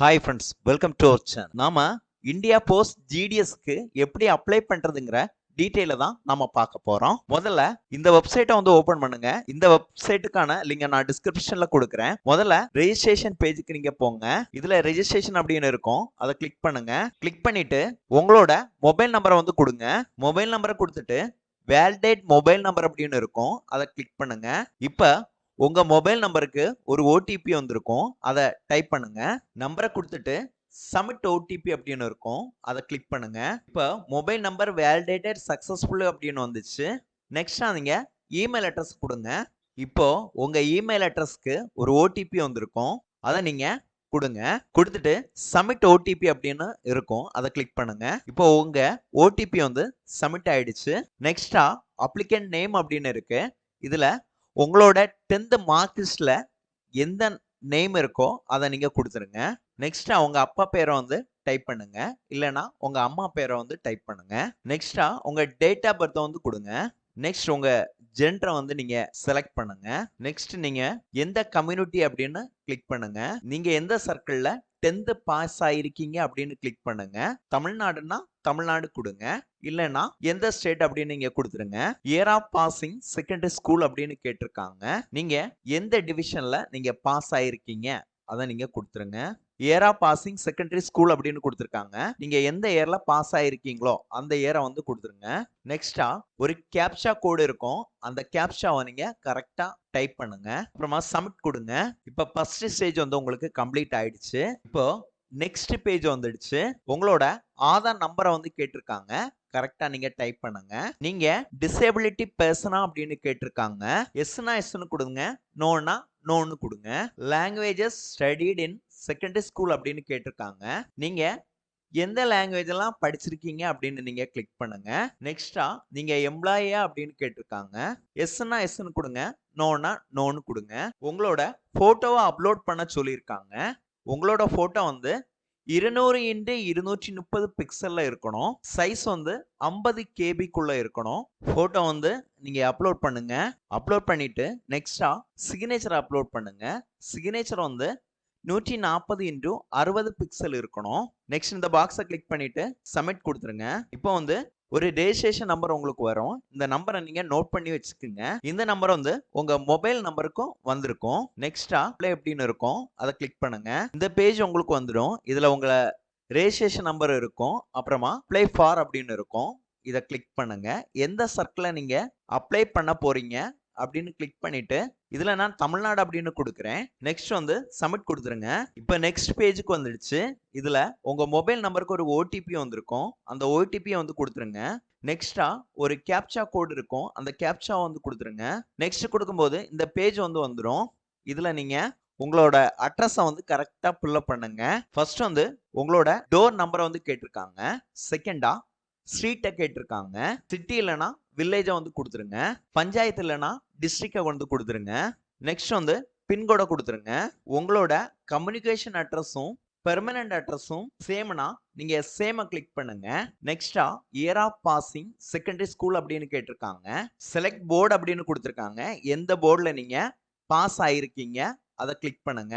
Hi friends welcome to our channel நாம India post ஜிடிஎஸ்க்கு எப்படி அப்ளை பண்றதுங்கிற டீட்டெயில தான் நம்ம பார்க்க போறோம். முதல்ல இந்த வெப்சைட்டை வந்து ஓபன் பண்ணுங்க. இந்த வெப்சைட்டுக்கான லிங்க நான் டிஸ்கிரிப்ஷன்ல கொடுக்குறேன். முதல்ல ரெஜிஸ்ட்ரேஷன் பேஜுக்கு நீங்க போங்க. இதுல ரெஜிஸ்ட்ரேஷன் அப்படின்னு இருக்கும். அதை கிளிக் பண்ணுங்க. கிளிக் பண்ணிட்டு உங்களோட மொபைல் நம்பரை வந்து கொடுங்க. மொபைல் நம்பரை கொடுத்துட்டு வேலிடேட் மொபைல் நம்பர் அப்படின்னு இருக்கும். அதை கிளிக் பண்ணுங்க. இப்போ உங்க மொபைல் நம்பருக்கு ஒரு ஓடிபி வந்திருக்கும். அதை டைப் பண்ணுங்க. நம்பரை கொடுத்துட்டு சப்மிட் ஓடிபி அப்படின்னு இருக்கும். அதை கிளிக் பண்ணுங்க. இப்போ மொபைல் நம்பர் வேலிடேட்டட் சக்சஸ்ஃபுல் அப்படின்னு வந்துச்சு. நெக்ஸ்ட் நீங்க இமெயில் அட்ரஸ் கொடுங்க. இப்போ உங்க இமெயில் அட்ரஸ்க்கு ஒரு ஓடிபி வந்திருக்கும். அதை நீங்க கொடுங்க. கொடுத்துட்டு சப்மிட் ஓடிபி அப்படின்னு இருக்கும். அதை கிளிக் பண்ணுங்க. இப்போ உங்க ஓடிபி வந்து சப்மிட் ஆயிடுச்சு. நெக்ஸ்டா அப்ளிகண்ட் நேம் அப்படின்னு இருக்கு. இதுல உங்களோட டென்த் மார்க் லிஸ்ட்ல எந்த நேம் இருக்கோ அதை நீங்க கொடுத்துருங்க. நெக்ஸ்ட் அவங்க அப்பா பேரை வந்து டைப் பண்ணுங்க. இல்லைன்னா உங்க அம்மா பேரை வந்து டைப் பண்ணுங்க. நெக்ஸ்டா உங்க டேட் ஆஃப் பர்த்தை வந்து கொடுங்க. நெக்ஸ்ட் உங்க ஜென்டரை வந்து நீங்க செலக்ட் பண்ணுங்க. நெக்ஸ்ட் நீங்க எந்த கம்யூனிட்டி அப்படின்னு கிளிக் பண்ணுங்க. நீங்க எந்த சர்க்கிள்ல டென்த்து பாஸ் ஆயிருக்கீங்க அப்படின்னு கிளிக் பண்ணுங்க. தமிழ்நாடுன்னா தமிழ்நாடு கொடுங்க. இல்லைன்னா எந்த ஸ்டேட் அப்படின்னு நீங்க கொடுத்துருங்க. Year of passing secondary school அப்படின்னு கேட்டிருக்காங்க. நீங்க எந்த டிவிஷன்ல நீங்க பாஸ் ஆயிருக்கீங்க? அதை நீங்க கொடுத்துருங்க. ஏரா பாசிங் செகண்டரி ஸ்கூல் அப்படின்னு கொடுத்துருக்காங்க. நீங்க எந்த இயர்ல பாஸ் ஆயிருக்கீங்களோ அந்த இயரை வந்து கொடுத்துருங்க. நெக்ஸ்டா ஒரு கேப்ஷா கோடு இருக்கும். அந்த கேப்ஷாவை நீங்க கரெக்டா டைப் பண்ணுங்க. அப்புறமா சப்மிட் கொடுங்க. இப்போ ஃபர்ஸ்ட் ஸ்டேஜ் வந்து உங்களுக்கு கம்ப்ளீட் ஆயிடுச்சு. இப்போ நெக்ஸ்ட் பேஜ் வந்துடுச்சு. உங்களோட ஆதார் நம்பரை வந்து கேட்டிருக்காங்க. கரெக்டா நீங்க டைப் பண்ணுங்க. நீங்க டிசேபிலிட்டி பர்சனா அப்படின்னு கேட்டிருக்காங்க. எஸ்னா எஸ்னு கொடுங்க. நோனா நோன்னு கொடுங்க. Languages studied in secondary school அப்படின்னு கேட்டிருக்காங்க. நீங்க எந்த லாங்குவேஜ் எல்லாம் படிச்சிருக்கீங்க அப்படின்னு நீங்க கிளிக் பண்ணுங்க. நெக்ஸ்டா நீங்க எம்ப்ளாயியா அப்படின்னு கேட்டிருக்காங்க. எஸ்னா எஸ்ன்னு கொடுங்க. நோனா நோன்னு கொடுங்க. உங்களோட போட்டோவை அப்லோட் பண்ண சொல்லியிருக்காங்க. உங்களோட போட்டோ வந்து இருநூறு இன்டு இருநூற்றி முப்பது பிக்சல்ல இருக்கணும். சைஸ் வந்து ஐம்பது கேபிக்குள்ள இருக்கணும். போட்டோ வந்து நீங்க அப்லோட் பண்ணுங்க. அப்லோட் பண்ணிட்டு நெக்ஸ்டா சிக்னேச்சர் அப்லோட் பண்ணுங்க. சிக்னேச்சர் வந்து நூற்றி நாற்பது இன்டூ அறுபது பிக்சல் இருக்கணும். நெக்ஸ்ட் இந்த பாக்ஸை கிளிக் பண்ணிட்டு சப்மிட் கொடுத்துருங்க. இப்போ வந்து ஒரு ரெஜிஸ்ட்ரேஷன் நம்பர் உங்களுக்கு வரும். இந்த நம்பரை நீங்க நோட் பண்ணி வச்சுக்கோங்க. இந்த நம்பர் வந்து உங்க மொபைல் நம்பருக்கும் வந்திருக்கும். நெக்ஸ்டா ப்ளே எப்படின்னு இருக்கும். அதை கிளிக் பண்ணுங்க. இந்த பேஜ் உங்களுக்கு வந்துடும். இதுல உங்களை ரெஜிஸ்ட்ரேஷன் நம்பர் இருக்கும். அப்புறமா ப்ளே ஃபார் அப்படின்னு இருக்கும். இதை கிளிக் பண்ணுங்க. எந்த சர்க்கிளை நீங்க அப்ளை பண்ண போறீங்க? அப்படின்னு கிளிக் பண்ணிட்டு இதுல நான் தமிழ்நாடு அப்படின்னு கொடுக்குறேன். நெக்ஸ்ட் வந்து சப்மிட் கொடுத்துருங்க. இப்போ நெக்ஸ்ட் பேஜுக்கு வந்துடுச்சு. இதுல உங்க மொபைல் நம்பருக்கு ஒரு ஓடிபி வந்திருக்கும். அந்த ஓடிபியை வந்து கொடுத்துருங்க. நெக்ஸ்டா ஒரு கேப்சா கோடு இருக்கும். அந்த கேப்சா வந்து கொடுத்துருங்க. நெக்ஸ்ட் கொடுக்கும்போது இந்த பேஜ் வந்து வந்துடும் இதுல நீங்க உங்களோட அட்ரஸை வந்து கரெக்டா ஃபில்அப் பண்ணுங்க. ஃபர்ஸ்ட் வந்து உங்களோட டோர் நம்பரை வந்து கேட்டிருக்காங்க. செகண்டா ஸ்ட்ரீட்டை கேட்டிருக்காங்க. சிட்டி இல்லைனா வில்லேஜை வந்து கொடுத்துருங்க. பஞ்சாயத்து இல்லைனா டிஸ்ட்ரிக்டை வந்து கொடுத்துருங்க. நெக்ஸ்ட் வந்து பின்கோடை கொடுத்துருங்க. உங்களோட கம்யூனிகேஷன் அட்ரஸும் பெர்மனன்ட் அட்ரஸும் சேம்னா நீங்க சேம கிளிக் பண்ணுங்க. நெக்ஸ்டா year of passing secondary school அப்படின்னு கேட்டிருக்காங்க. செலக்ட் போர்டு அப்படின்னு கொடுத்துருக்காங்க. எந்த போர்டில் நீங்க பாஸ் ஆயிருக்கீங்க அதை கிளிக் பண்ணுங்க.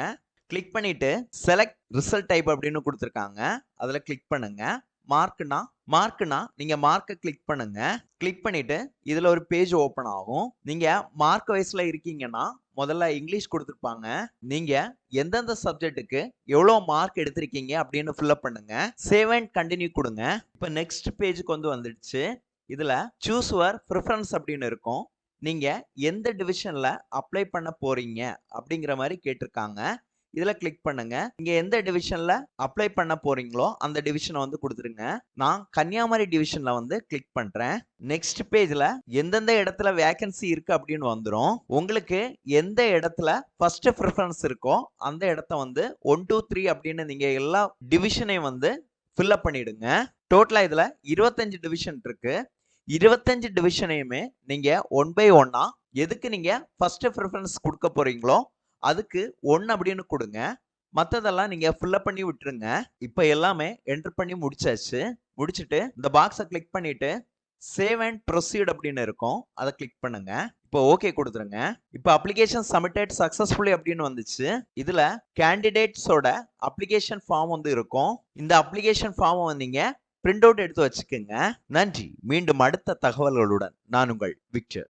கிளிக் பண்ணிட்டு செலக்ட் ரிசல்ட் டைப் அப்படின்னு கொடுத்துருக்காங்க. அதில் கிளிக் பண்ணுங்க. மார்க்னா மார்க்னா நீங்க மார்க்கை கிளிக் பண்ணுங்க. கிளிக் பண்ணிட்டு இதுல ஒரு பேஜ் ஓபன் ஆகும். நீங்க மார்க் வயசுல இருக்கீங்கன்னா முதல்ல இங்கிலீஷ் கொடுத்துருப்பாங்க. நீங்க எந்தெந்த சப்ஜெக்ட்டுக்கு எவ்வளவு மார்க் எடுத்திருக்கீங்க அப்படின்னு ஃபில்அப் பண்ணுங்க. சேவ் அண்ட் கண்டினியூ கொடுங்க. இப்போ நெக்ஸ்ட் பேஜுக்கு வந்து வந்துடுச்சு. இதுல சூஸ் வர் ப்ரிஃபரன்ஸ் அப்படின்னு இருக்கும். நீங்க எந்த டிவிஷன்ல அப்ளை பண்ண போறீங்க அப்படிங்கிற மாதிரி கேட்டிருக்காங்க. இதில் கிளிக் பண்ணுங்க. இங்கே எந்த டிவிஷனில் அப்ளை பண்ண போறீங்களோ அந்த டிவிஷனை வந்து கொடுத்துருங்க. நான் கன்னியாகுமரி டிவிஷனில் வந்து கிளிக் பண்றேன். நெக்ஸ்ட் பேஜ்ல எந்தெந்த இடத்துல வேகன்சி இருக்கு அப்படின்னு வந்துடும் உங்களுக்கு எந்த இடத்துல ஃபர்ஸ்ட் ப்ரிஃபரன்ஸ் இருக்கோ அந்த இடத்த வந்து ஒன் டூ த்ரீ அப்படின்னு நீங்கள் எல்லா டிவிஷனையும் வந்து ஃபில்அப் பண்ணிடுங்க. டோட்டலா இதுல இருபத்தஞ்சு டிவிஷன் இருக்கு. இருபத்தஞ்சு டிவிஷனையுமே நீங்க ஒன் பை ஒன்னா எதுக்கு நீங்க ஃபர்ஸ்ட் ப்ரிஃபரன்ஸ் கொடுக்க போறீங்களோ அதுக்கு ஒன்று அப்படின்னு கொடுங்க. மற்றதெல்லாம் நீங்கள் ஃபில்லப் பண்ணி விட்டுருங்க. இப்போ எல்லாமே என்டர் பண்ணி முடிச்சாச்சு. முடிச்சுட்டு இந்த பாக்ஸை கிளிக் பண்ணிட்டு சேவ் அண்ட் ப்ரொசீட் அப்படின்னு இருக்கும். அதை கிளிக் பண்ணுங்க. இப்போ ஓகே கொடுத்துருங்க. இப்போ அப்ளிகேஷன் சப்மிட்டட் சக்ஸஸ்ஃபுல்லி அப்படின்னு வந்துச்சு. இதில் கேண்டிடேட்ஸோட அப்ளிகேஷன் ஃபார்ம் வந்து இருக்கும். இந்த அப்ளிகேஷன் ஃபார்மை வந்தீங்க பிரிண்ட் அவுட் எடுத்து வச்சுக்கோங்க. நன்றி. மீண்டும் அடுத்த தகவல்களுடன் நான் உங்கள் விக்டர்.